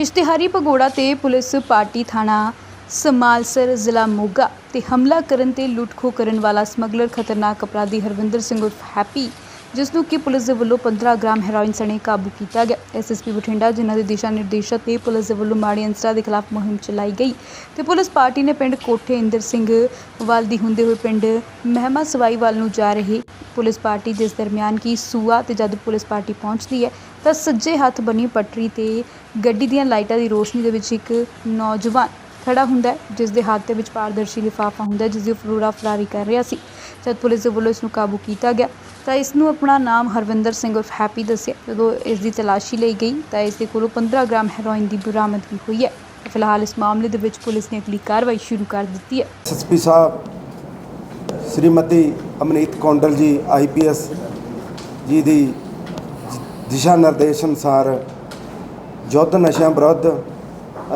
ਇਸ਼ਤਿਹਾਰੀ ਭਗੌੜਾ ਤੇ police party ਥਾਣਾ ਸਮਾਲਸਰ ਜ਼ਿਲ੍ਹਾ ਮੋਗਾ ਤੇ ਹਮਲਾ ਕਰਨ ਤੇ ਲੁੱਟਖੋ ਕਰਨ ਵਾਲਾ ਸਮਗਲਰ ਖਤਰਨਾਕ ਅਪਰਾਧੀ ਹਰਵਿੰਦਰ ਸਿੰਘ ਉਰਫ ਹੈਪੀ, ਜਿਸ ਨੂੰ ਕਿ ਪੁਲਿਸ ਦੇ ਵੱਲੋਂ 15 ਗ੍ਰਾਮ ਹੈਰੋਇਨ ਸਣੇ ਕਾਬੂ ਕੀਤਾ ਗਿਆ। ਐਸਐਸਪੀ ਬਠਿੰਡਾ, ਜਿਨ੍ਹਾਂ ਦੇ ਦਿਸ਼ਾ ਨਿਰਦੇਸ਼ਾਂ ਤੇ ਪੁਲਿਸ ਦੇ ਵੱਲੋਂ ਮਾੜੇ ਅੰਸਰਾਂ ਦੇ ਖਿਲਾਫ ਮੁਹਿੰਮ ਚਲਾਈ ਗਈ ਤੇ ਪੁਲਿਸ ਪਾਰਟੀ ਨੇ ਪਿੰਡ ਕੋਠੇ ਇੰਦਰ ਸਿੰਘ ਵਾਲ ਦੀ ਹੁੰਦੇ ਹੋਏ ਪਿੰਡ ਮਹਿਮਾ ਸਵਾਈਵਾਲ ਨੂੰ ਜਾ ਰਹੇ ਪੁਲਿਸ ਪਾਰਟੀ ਜਿਸ ਦਰਮਿਆਨ ਕੀ ਸੂਆ ਤੇ ਜਦ ਪੁਲਿਸ ਪਾਰਟੀ ਪਹੁੰਚਦੀ ਹੈ, ਤਾਂ ਸੱਜੇ ਹੱਥ ਬਣੀ ਪਟੜੀ ਤੇ ਗੱਡੀ ਦੀਆਂ ਲਾਈਟਾਂ ਦੀ ਰੋਸ਼ਨੀ ਦੇ ਵਿੱਚ ਇੱਕ ਨੌਜਵਾਨ ਖੜਾ ਹੁੰਦਾ ਜਿਸ ਦੇ ਹੱਥ ਦੇ ਵਿੱਚ ਪਾਰਦਰਸ਼ੀ ਲਿਫਾਫਾ ਹੁੰਦਾ ਜਿਸ ਦੀ ਫਰੂਰਾ ਫਰਾਰੀ ਕਰ ਰਿਹਾ ਸੀ। ਜਦ ਪੁਲਿਸ ਦੇ ਵੱਲੋਂ ਇਸ ਨੂੰ ਕਾਬੂ ਕੀਤਾ ਗਿਆ, ਤਾਂ ਇਸ ਨੂੰ ਆਪਣਾ ਨਾਮ ਹਰਵਿੰਦਰ ਸਿੰਘ ਉਰਫ ਹੈਪੀ ਦੱਸਿਆ। ਜਦੋਂ ਇਸ ਦੀ ਤਲਾਸ਼ੀ ਲਈ ਗਈ, ਤਾਂ ਇਸ ਦੇ ਕੋਲੋਂ 15 ਗ੍ਰਾਮ ਹੈਰੋਇਨ ਦੀ ਬਰਾਮਦਗੀ ਹੋਈ ਹੈ। ਫਿਲਹਾਲ ਇਸ ਮਾਮਲੇ ਦੇ ਵਿੱਚ ਪੁਲਿਸ ਨੇ ਅਗਲੀ ਕਾਰਵਾਈ ਸ਼ੁਰੂ ਕਰ ਦਿੱਤੀ ਹੈ। ਐਸਐਸਪੀ ਸਾਹਿਬ ਸ਼੍ਰੀਮਤੀ ਅਮਨੀਤ ਕੌਂਡਲ ਜੀ ਆਈਪੀਐਸ ਜੀ ਦੀ ਦਿਸ਼ਾ ਨਿਰਦੇਸ਼ ਅਨੁਸਾਰ ਯੁੱਧ ਨਸ਼ਿਆਂ ਵਿਰੁੱਧ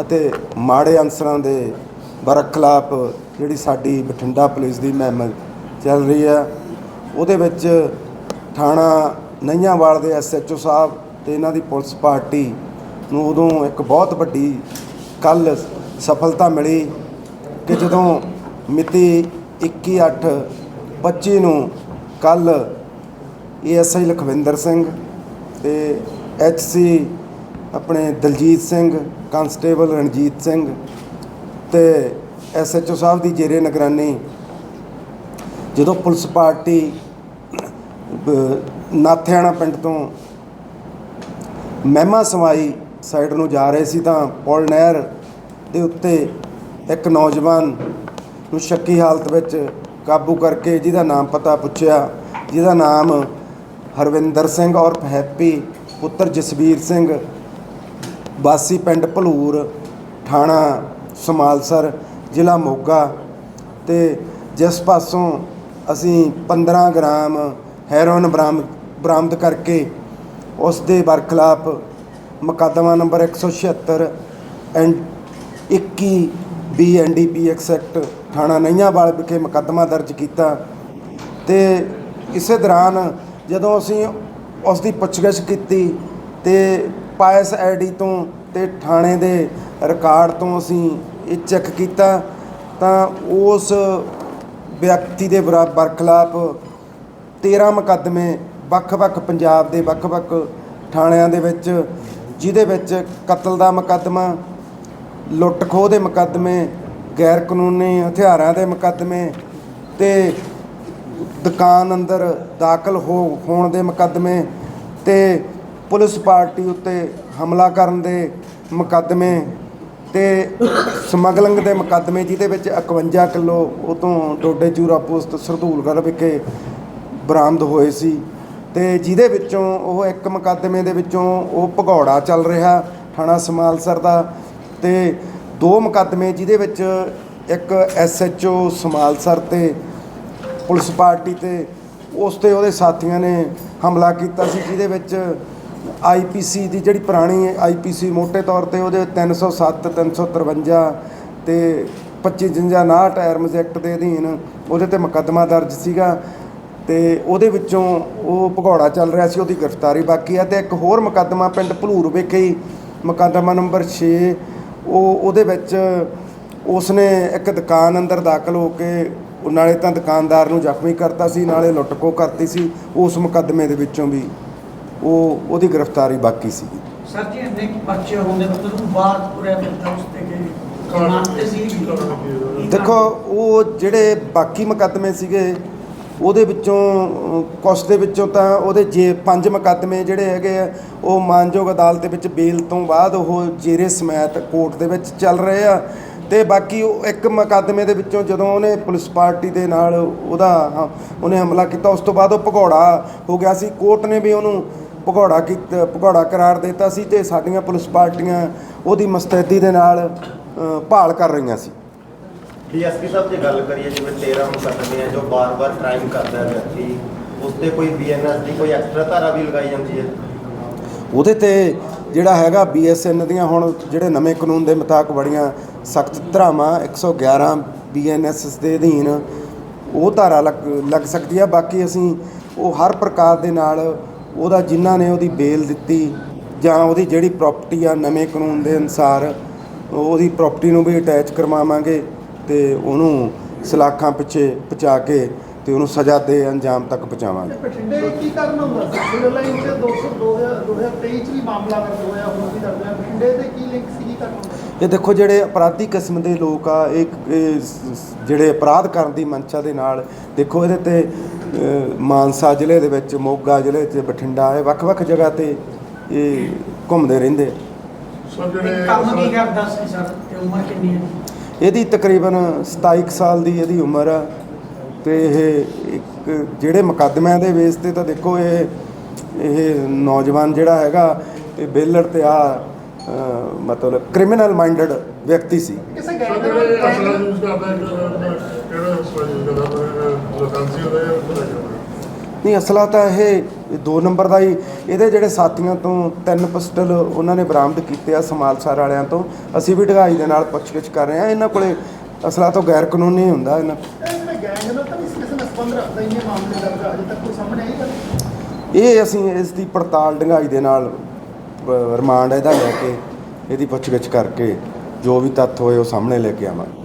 ਅਤੇ ਮਾੜੇ ਅਨਸਰਾਂ ਦੇ ਬਰਖਲਾਫ ਜਿਹੜੀ ਸਾਡੀ ਬਠਿੰਡਾ ਪੁਲਿਸ ਦੀ ਮਹਿਮ ਚੱਲ ਰਹੀ ਹੈ, ਉਹਦੇ ਵਿੱਚ ਥਾਣਾ ਨਈਆਂਵਾਲ ਦੇ ਐਸਐਚਓ ਸਾਹਿਬ ਤੇ ਇਹਨਾਂ ਦੀ ਪੁਲਿਸ ਪਾਰਟੀ ਨੂੰ ਉਦੋਂ ਇੱਕ ਬਹੁਤ ਵੱਡੀ ਕੱਲ ਸਫਲਤਾ ਮਿਲੀ ਕਿ ਜਦੋਂ ਮਿਤੀ 21/8/25 ਨੂੰ ਕੱਲ ਏਐਸਆਈ ਲਖਵਿੰਦਰ ਸਿੰਘ ਤੇ ਐਚਸੀ ਆਪਣੇ ਦਲਜੀਤ ਸਿੰਘ, ਕਾਂਸਟੇਬਲ ਰਣਜੀਤ ਸਿੰਘ ਤੇ ਐਸਐਚਓ ਸਾਹਿਬ ਦੀ ਜੇਰੇ ਨਿਗਰਾਨੀ ਜਦੋਂ ਪੁਲਿਸ ਪਾਰਟੀ ਨਾਥਿਆਣਾ ਪਿੰਡ ਤੋਂ ਮਹਿਮਾ ਸਮਾਈ ਸਾਈਡ ਨੂੰ ਜਾ ਰਹੇ ਸੀ ਤਾਂ ਪੁਲ ਨਹਿਰ ਦੇ ਉੱਤੇ ਇੱਕ ਨੌਜਵਾਨ ਨੂੰ ਸ਼ੱਕੀ ਹਾਲਤ ਵਿੱਚ ਕਾਬੂ ਕਰਕੇ ਜਿਹਦਾ ਨਾਮ ਪਤਾ ਪੁੱਛਿਆ, ਜਿਹਦਾ ਨਾਮ ਹਰਵਿੰਦਰ ਸਿੰਘ ਔਰ ਹੈਪੀ ਪੁੱਤਰ ਜਸਵੀਰ ਸਿੰਘ, ਵਾਸੀ ਪਿੰਡ ਭਲੂਰ, ਥਾਣਾ ਸਮਾਲਸਰ, ਜ਼ਿਲ੍ਹਾ ਮੋਗਾ ਤੇ ਜਿਸ ਪਾਸੋਂ ਅਸੀਂ 15 ਗ੍ਰਾਮ ਹੈਰੋਇਨ ਬਰਾਮਦ ਬਰਾਮਦ ਕਰਕੇ ਉਸ ਦੇ ਬਰਖਲਾਫ ਮੁਕੱਦਮਾ number 176 and 21 B NDPS act ਥਾਣਾ ਨਈਆਂਵਾਲ ਵਿਖੇ ਮੁਕੱਦਮਾ ਦਰਜ ਕੀਤਾ ਤੇ ਇਸੇ ਦੌਰਾਨ ਜਦੋਂ ਅਸੀਂ ਉਸ ਦੀ ਪੁੱਛਗਿੱਛ ਕੀਤੀ ਤੇ ਪਾਇਸ ਆਈਡੀ ਤੋਂ ਤੇ ਥਾਣੇ ਦੇ ਰਿਕਾਰਡ ਤੋਂ ਅਸੀਂ ਇਹ ਚੈੱਕ ਕੀਤਾ ਤਾਂ ਉਸ ਵਿਅਕਤੀ ਦੇ ਬਰਾ- ਬਰਖਲਾਫ 13 ਮੁਕੱਦਮੇ ਵੱਖ-ਵੱਖ ਪੰਜਾਬ ਦੇ ਵੱਖ-ਵੱਖ ਥਾਣਿਆਂ ਦੇ ਵਿੱਚ, ਜਿਹਦੇ ਵਿੱਚ ਕਤਲ ਦਾ ਮੁਕੱਦਮਾ ਲੁੱਟ ਖੋਹ ਦੇ ਮੁਕੱਦਮੇ, ਗੈਰ ਕਾਨੂੰਨੀ ਹਥਿਆਰਾਂ ਦੇ ਮੁਕੱਦਮੇ ਤੇ ਦੁਕਾਨ ਅੰਦਰ ਦਾਖਲ ਹੋ, ਹੋਣ ਦੇ ਮੁਕੱਦਮੇ ਤੇ ਪੁਲਿਸ ਪਾਰਟੀ ਉੱਤੇ ਹਮਲਾ ਕਰਨ ਦੇ ਮੁਕੱਦਮੇ ਤੇ ਸਮਗਲਿੰਗ ਦੇ ਮੁਕੱਦਮੇ, ਜਿਹਦੇ ਵਿੱਚ 51 ਕਿਲੋ ਉਹ ਤੋਂ ਡੋਡੇ ਚੂਰਾ ਪੋਸਟ ਸਰਦੂਲਗੜ੍ਹ ਵਿਖੇ ਬਰਾਮਦ ਹੋਏ ਸੀ ਤੇ ਜਿਹਦੇ ਵਿੱਚੋਂ ਉਹ ਇੱਕ ਮੁਕੱਦਮੇ ਦੇ ਵਿੱਚੋਂ ਉਹ ਭਗੌੜਾ ਚੱਲ ਰਿਹਾ, ਥਾਣਾ ਸਮਾਲਸਰ ਦਾ ਤੇ ਦੋ ਮੁਕੱਦਮੇ ਜਿਹਦੇ ਵਿੱਚ ਇੱਕ ਐਸਐਚਓ ਸਮਾਲਸਰ ਤੇ ਪੁਲਿਸ ਪਾਰਟੀ ਤੇ ਉਸ ਤੇ ਉਹਦੇ ਸਾਥੀਆਂ ਨੇ ਹਮਲਾ ਕੀਤਾ ਸੀ, ਜਿਹਦੇ ਵਿੱਚ ਆਈਪੀਸੀ ਦੀ ਜਿਹੜੀ ਪੁਰਾਣੀ ਆਈਪੀਸੀ ਮੋٹے ਤੌਰ ਤੇ ਉਹਦੇ 307 353 ਤੇ 2559 ਟਰਮਸ ਐਕਟ ਦੇ ਅਧੀਨ ਉਹਦੇ ਤੇ ਮੁਕੱਦਮਾ ਦਰਜ ਸੀਗਾ ਤੇ ਉਹਦੇ ਵਿੱਚੋਂ ਉਹ ਭਗੌੜਾ ਚੱਲ ਰਿਹਾ ਸੀ, ਉਹਦੀ ਗ੍ਰਿਫਤਾਰੀ ਬਾਕੀ ਹੈ ਤੇ ਇੱਕ ਹੋਰ ਮੁਕੱਦਮਾ ਪਿੰਡ ਭਲੂਰ ਵਿਖੇ ਹੀ, ਮੁਕੱਦਮਾ ਨੰਬਰ 6 ਉਹ ਉਹਦੇ ਵਿੱਚ ਉਸਨੇ ਇੱਕ ਦੁਕਾਨ ਅੰਦਰ ਦਾਖਲ ਹੋ ਕੇ ਨਾਲੇ ਤਾਂ ਦੁਕਾਨਦਾਰ ਨੂੰ ਜ਼ਖਮੀ ਕਰਤਾ ਸੀ ਨਾਲੇ ਲੁੱਟਕੋ ਕਰਤੀ ਸੀ ਉਸ ਮੁਕੱਦਮੇ ਦੇ ਵਿੱਚੋਂ ਵੀ ਉਹ ਉਹਦੀ ਗ੍ਰਿਫਤਾਰੀ ਬਾਕੀ ਸੀ ਸਰ ਜੀ ਇੰਨੇ ਕੁ ਪਰਚੇ ਹੁੰਦੇ ਮਤਲਬ ਉਹ ਬਾਹਰ ਤੁਰਿਆ ਫਿਰਦਾ ਉਸ ਤੇ ਸੀ ਦੇਖੋ ਉਹ ਜਿਹੜੇ ਬਾਕੀ ਮੁਕੱਦਮੇ ਸੀਗੇ ਉਹਦੇ ਵਿੱਚੋਂ ਕੁਸ਼ ਦੇ ਵਿੱਚੋਂ ਤਾਂ ਉਹਦੇ ਜੇ ਪੰਜ ਮੁਕੱਦਮੇ ਜਿਹੜੇ ਹੈਗੇ ਆ ਉਹ ਮਾਨਯੋਗ ਅਦਾਲਤ ਦੇ ਵਿੱਚ ਬੇਲ ਤੋਂ ਬਾਅਦ ਉਹ ਜੇਰੇ ਸਮੈਤ ਕੋਰਟ ਦੇ ਵਿੱਚ ਚੱਲ ਰਹੇ ਆ। ਤੇ ਬਾਕੀ ਉਹ ਇੱਕ ਮੁਕੱਦਮੇ ਦੇ ਵਿੱਚੋਂ ਜਦੋਂ ਉਹਨੇ ਪੁਲਿਸ ਪਾਰਟੀ ਦੇ ਨਾਲ ਉਹਦਾ ਹਾਂ, ਉਹਨੇ ਹਮਲਾ ਕੀਤਾ ਉਸ ਤੋਂ ਬਾਅਦ ਉਹ ਭਗੌੜਾ ਹੋ ਗਿਆ ਸੀ। ਕੋਰਟ ਨੇ ਵੀ ਉਹਨੂੰ ਭਗੌੜਾ ਕੀਤਾ ਭਗੌੜਾ ਕਰਾਰ ਦਿੱਤਾ ਸੀ ਤੇ ਸਾਡੀਆਂ ਪੁਲਿਸ ਪਾਰਟੀਆਂ ਉਹਦੀ ਮਸਤੈਦੀ ਦੇ ਨਾਲ ਭਾਲ ਕਰ ਰਹੀਆਂ ਸੀ। ਡੀਐਸਪੀ ਸਾਹਿਬ, ਜੇ ਗੱਲ ਕਰੀਏ ਜਿਵੇਂ 13 ਮੁਕੱਦਮੇ ਆ, ਜੋ ਬਾਰ-ਬਾਰ ਕ੍ਰਾਈਮ ਕਰਦਾ ਹੈ ਵਿਅਕਤੀ ਉਸ ਤੇ ਕੋਈ ਬੀਐਨਐਸ ਦੀ ਕੋਈ ਐਕਸਟਰਾ ਧਾਰਾ ਵੀ ਲਗਾਈ ਜਾਂਦੀ ਹੈ? ਉਹਦੇ ਤੇ ਜਿਹੜਾ ਹੈਗਾ ਬੀਐਸਐਨ ਦੀਆਂ ਹੁਣ ਜਿਹੜੇ ਨਵੇਂ ਕਾਨੂੰਨ ਦੇ ਮੁਤਾਬਕ ਬੜੀਆਂ ਸਖਤ ਧਾਰਾਵਾਂ 111 ਬੀਐਨਐਸ ਦੇ ਅਧੀਨ ਉਹ ਧਾਰਾ ਲੱਗ ਲੱਗ ਸਕਦੀ ਆ। ਬਾਕੀ ਅਸੀਂ ਉਹ ਹਰ ਪ੍ਰਕਾਰ ਦੇ ਨਾਲ ਉਹਦਾ ਜਿਨ੍ਹਾਂ ਨੇ ਉਹਦੀ ਬੇਲ ਦਿੱਤੀ ਜਾਂ ਉਹਦੀ ਜਿਹੜੀ ਪ੍ਰਾਪਰਟੀ ਆ ਨਵੇਂ ਕਾਨੂੰਨ ਦੇ ਅਨੁਸਾਰ, ਉਹਦੀ ਪ੍ਰਾਪਰਟੀ ਨੂੰ ਵੀ ਅਟੈਚ ਕਰਵਾਵਾਂਗੇ। ਤੇ ਉਹਨੂੰ ਸਲਾਖਾਂ ਪਿੱਛੇ ਪਹੁੰਚਾ ਕੇ ਤੇ ਉਹਨੂੰ ਸਜ਼ਾ ਦੇ ਅੰਜਾਮ ਤੱਕ ਪਹੁੰਚਾਵਾਂਗੇ। ਬਠਿੰਡੇ ਕੀ ਕਾਰਨ ਹੁੰਦਾ? ਸੀ ਸਿਵਲ ਲਾਈਨ ਚ 200 2023 ਚ ਵੀ ਮਾਮਲਾ ਦਰਜ ਹੋਇਆ ਹੁਣ ਵੀ ਦਰਜ ਹੋਇਆ ਬਠਿੰਡੇ ਦੇ ਕੀ ਲਿੰਕ ਸੀ ਕੀ ਕਾਰਨ ਹੁੰਦਾ? ਇਹ ਦੇਖੋ ਜਿਹੜੇ ਅਪਰਾਧੀ ਕਿਸਮ ਦੇ ਲੋਕ ਆ ਇਹ ਜਿਹੜੇ ਅਪਰਾਧ ਕਰਨ ਦੀ ਮਨਸ਼ਾ ਦੇ ਨਾਲ ਦੇਖੋ ਇਹਦੇ ਤੇ ਮਾਨਸਾ ਜ਼ਿਲ੍ਹੇ ਦੇ ਵਿੱਚ ਮੋਗਾ ਜ਼ਿਲ੍ਹੇ ਤੇ ਬਠਿੰਡਾ ਇਹ ਵੱਖ-ਵੱਖ ਜਗ੍ਹਾ ਤੇ ਇਹ ਘੁੰਮਦੇ ਰਹਿੰਦੇ ਸਰ ਜਿਹੜੇ ਕੰਮ ਕੀ ਕਰਦਾ ਸੀ ਸਰ? ਤੇ ਉਮਰ ਕਿੰਨੀ ਹੈ? ਇਹਦੀ ਤਕਰੀਬਨ 27 ਕੁ ਸਾਲ ਦੀ ਇਹਦੀ ਉਮਰ ਆ ਤੇ ਇਹ ਇੱਕ ਜਿਹੜੇ ਮੁਕੱਦਮਿਆਂ ਦੇ ਬੇਸ ਤੇ ਤਾਂ ਦੇਖੋ ਇਹ ਇਹ ਨੌਜਵਾਨ ਜਿਹੜਾ ਹੈਗਾ ਇਹ ਬੇਲੜ ਤੇ ਆ ਮਤਲਬ ਕ੍ਰਿਮੀਨਲ ਮਾਈਂਡਡ ਵਿਅਕਤੀ ਸੀ। ਕਿਸੇ ਗੈਂਗ ਦੇ ਨਹੀਂ ਅਸਲਾ ਤਾਂ ਇਹ ਦੋ ਨੰਬਰ ਦਾ ਹੀ। ਇਹਦੇ ਜਿਹੜੇ ਸਾਥੀਆਂ ਤੋਂ ਤਿੰਨ ਪਿਸਟਲ ਉਹਨਾਂ ਨੇ ਬਰਾਮਦ ਕੀਤੇ ਆ ਸਮਾਲਸਰ ਵਾਲਿਆਂ ਤੋਂ। ਅਸੀਂ ਵੀ ਢਗਾਈ ਦੇ ਨਾਲ ਪੁੱਛਗਿੱਛ ਕਰ ਰਹੇ ਆ ਇਹਨਾਂ ਕੋਲੇ ਅਸਲਾ ਤਾਂ ਗੈਰ ਕਾਨੂੰਨੀ ਹੁੰਦਾ ਇਹਨਾਂ ਇਹ ਅਸੀਂ ਇਸ ਦੀ ਪੜਤਾਲ ਢੰਗਾਈ ਦੇ ਨਾਲ ਰਿਮਾਂਡ ਇਹਦਾ ਲੈ ਕੇ ਇਹਦੀ ਪੁੱਛਗਿੱਛ ਕਰਕੇ ਜੋ ਵੀ ਤੱਥ ਹੋਏ ਉਹ ਸਾਹਮਣੇ ਲੈ ਕੇ ਆਵਾਂਗੇ।